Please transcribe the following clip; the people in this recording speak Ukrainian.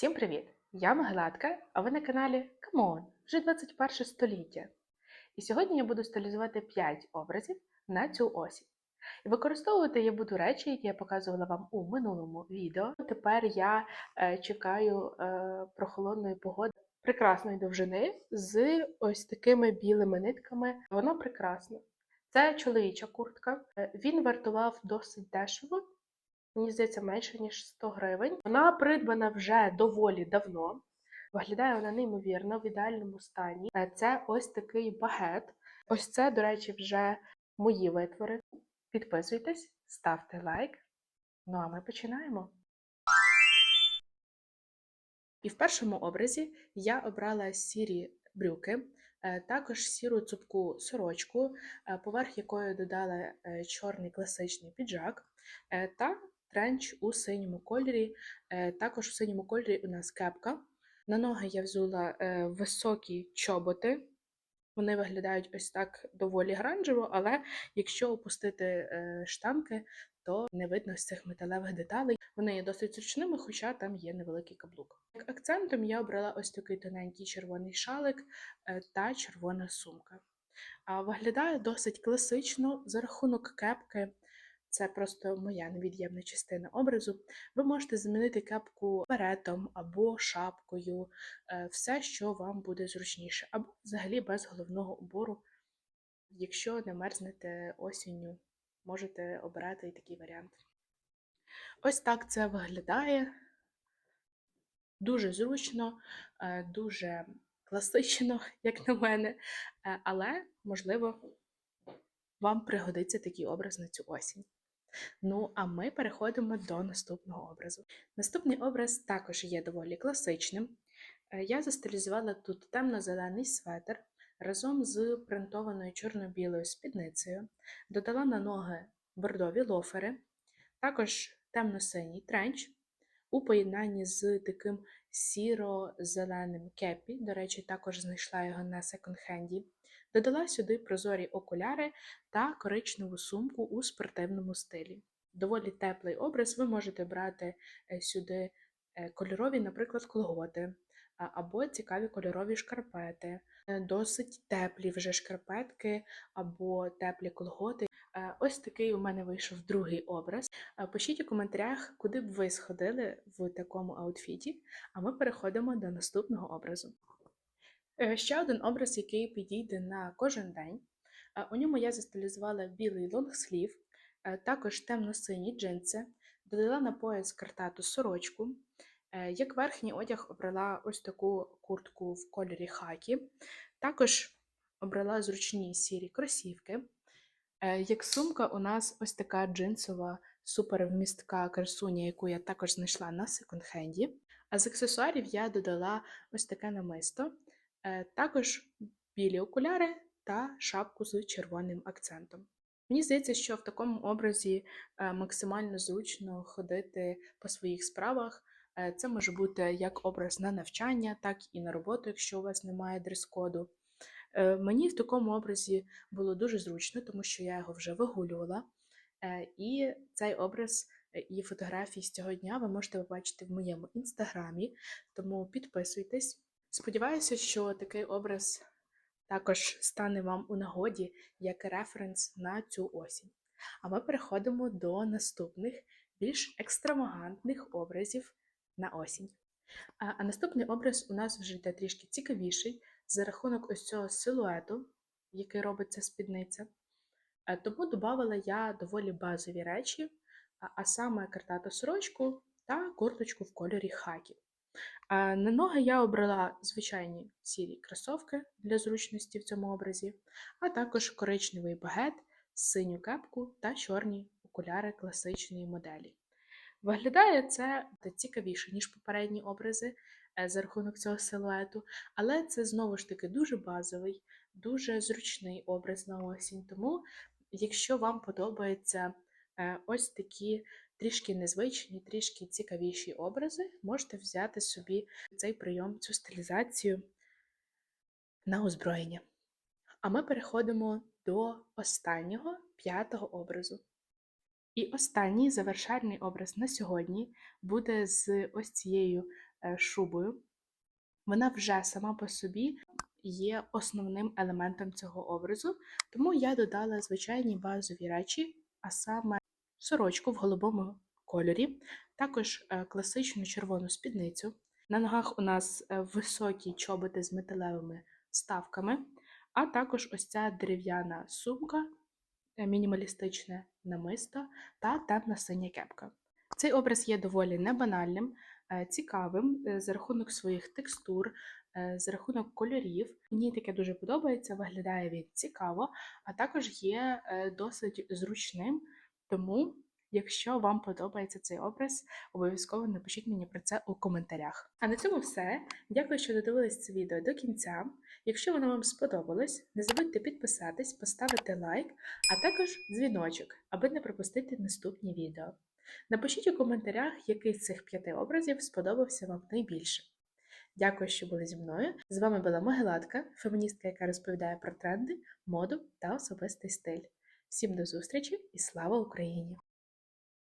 Всім привіт! Я Могилатка, а ви на каналі Камон, вже 21 століття. І сьогодні я буду стилізувати 5 образів на цю осінь. І використовувати я буду речі, які я показувала вам у минулому відео. Тепер я е, чекаю е, прохолодної погоди прекрасної довжини з ось такими білими нитками. Воно прекрасне. Це чоловіча куртка. Е, Він вартував досить дешево, мені здається, менше ніж 100 гривень. Вона придбана вже доволі давно. Виглядає вона неймовірно в ідеальному стані. Е, Це ось такий багет. Ось це, до речі, вже мої витвори. Підписуйтесь, ставте лайк. Ну а ми починаємо. І в першому образі я обрала сірі брюки, е, також сіру цупку сорочку, е, поверх якої додала чорний класичний піджак та тренч у синьому кольорі. Е, Також у синьому кольорі у нас кепка. На ноги я взула е, високі чоботи. Вони виглядають ось так доволі гранжево, але якщо опустити е, штанки, то не видно з цих металевих деталей. Вони є досить зручними, хоча там є невеликий каблук. Як акцентом я обрала ось такий тоненький червоний шалик та червона сумка. Виглядає досить класично за рахунок кепки. Це просто моя невід'ємна частина образу. Ви можете замінити кепку беретом або шапкою, е, все, що вам буде зручніше, або взагалі без головного убору. Якщо не мерзнете осінню, можете обирати і такий варіант. Ось так це виглядає. Дуже зручно, е, дуже класично, як на мене, Е, але, можливо, вам пригодиться такий образ на цю осінь. Ну, а ми переходимо до наступного образу. Наступний образ також є доволі класичним. Е, Я застилізувала тут темно-зелений светр разом з принтованою чорно-білою спідницею, додала на ноги бордові лофери, також темно-синій тренч у поєднанні з таким сіро-зеленим кепі. До речі, також знайшла його на секонд-хенді. Додала сюди прозорі окуляри та коричневу сумку у спортивному стилі. Доволі теплий образ. Ви можете брати е, сюди е, кольорові, наприклад, колготи або цікаві кольорові шкарпети, Е, досить теплі вже шкарпетки або теплі колготи. Ось такий у мене вийшов другий образ. Пишіть у коментарях, куди б ви сходили в такому аутфіті, а ми переходимо до наступного образу. Е, Ще один образ, який підійде на кожен день. Е, У ньому я застилізувала білий лонгслів, е, також темно-сині джинси, додала на пояс картату сорочку. Як верхній одяг обрала ось таку куртку в кольорі хакі. Також обрала зручні сірі кросівки. Як сумка, у нас ось така джинсова супервмістка красуня, яку я також знайшла на секонд-хенді. А з аксесуарів я додала ось таке намисто, також білі окуляри та шапку з червоним акцентом. Мені здається, що в такому образі е, максимально зручно ходити по своїх справах. Е, Це може бути як образ на навчання, так і на роботу, якщо у вас немає дрес-коду. Е, Мені в такому образі було дуже зручно, тому що я його вже вигулювала. Е, І цей образ е, і фотографії з цього дня ви можете побачити в моєму інстаграмі, тому підписуйтесь. Сподіваюся, що такий образ також стане вам у нагоді як референс на цю осінь. А ми переходимо до наступних, більш екстравагантних образів на осінь. А, а наступний образ у нас вже йде трішки цікавіший за рахунок ось цього силуету, який робить ця спідниця. Е, Тому додавала я доволі базові речі, а, саме картату сорочку та курточку в кольорі хакі. А На ноги я обрала звичайні сірі кросовки для зручності в цьому образі, а також коричневий багет, синю кепку та чорні окуляри класичної моделі. Виглядає це цікавіше, ніж попередні образи е, за рахунок цього силуету, але це знову ж таки дуже базовий, дуже зручний образ на осінь. Тому, якщо вам подобаються е, ось такі трішки незвичні, трішки цікавіші образи, можете взяти собі цей прийом, цю стилізацію на озброєння. А ми переходимо до останнього п'ятого образу. І останній завершальний образ на сьогодні буде з ось цією е, шубою. Вона вже сама по собі є основним елементом цього образу, тому я додала звичайні базові речі, а саме сорочку в голубому кольорі, також е, класичну червону спідницю. На ногах у нас е, високі чоботи з металевими вставками, а також ось ця дерев'яна сумка, е, мінімалістичне намисто та темна синя кепка. Цей образ є доволі небанальним, цікавим за рахунок своїх текстур, за рахунок кольорів. Мені таке дуже подобається, виглядає він цікаво, а також є досить зручним. Тому, якщо вам подобається цей образ, обов'язково напишіть мені про це у коментарях. А на цьому все. Дякую, що додивились це відео до кінця. Якщо воно вам сподобалось, не забудьте підписатись, поставити лайк, а також дзвіночок, аби не пропустити наступні відео. Напишіть у коментарях, який з цих п'яти образів сподобався вам найбільше. Дякую, що були зі мною. З вами була Могилатка, феміністка, яка розповідає про тренди, моду та особистий стиль. Всім до зустрічі і слава Україні!